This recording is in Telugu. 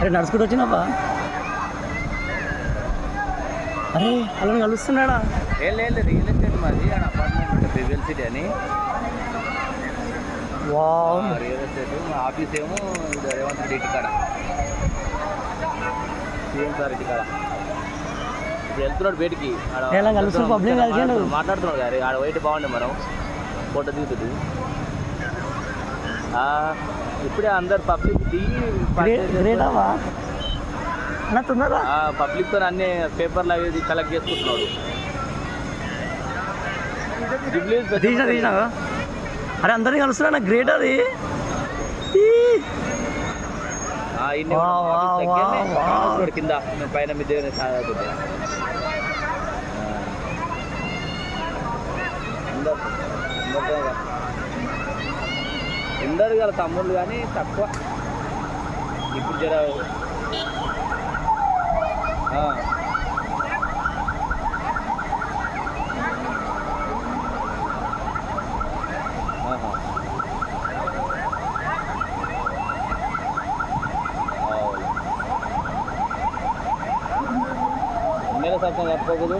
అరే నడుచుకుంటూ వచ్చినావా? అరే అలా కలుస్తున్నాడా ఏం లేదు రియల్ ఎస్టేట్ మాది. అపార్ట్మెంట్ బిబిఎల్ సిటీ అని. వావ్. Real estate. మా ఆఫీస్ ఏమో ఇది రేవంత్ రెడ్డి ఇంటి కాడ. సీఎం సార్ ఇంటి కాడ. వెళ్తున్నాడు బయటికి. ఎలా కలుస్తున్నాడు? మాట్లాడుతున్నాడు- గారి ఆడ వైట్ బాగుండే మనం. ఫోటో దిగుతుంది. ఇప్పుడే అందరు పబ్లిక్ దిగి గ్రేటావా అన్న తొందరగా పబ్లిక్తో అన్ని పేపర్లు అవి కలెక్ట్ తీసినా తీసినా అరే అందరినీ కలుస్తున్నా గ్రేట్ అది. కింద పైన మీ దేవుని అందరు గల తమ్ముళ్ళు కానీ తక్కువ ఇప్పుడు జర ఆ. ఆహా. అవును. ఎమ్మెల్యే సత్యం కట్టుకోకూడదు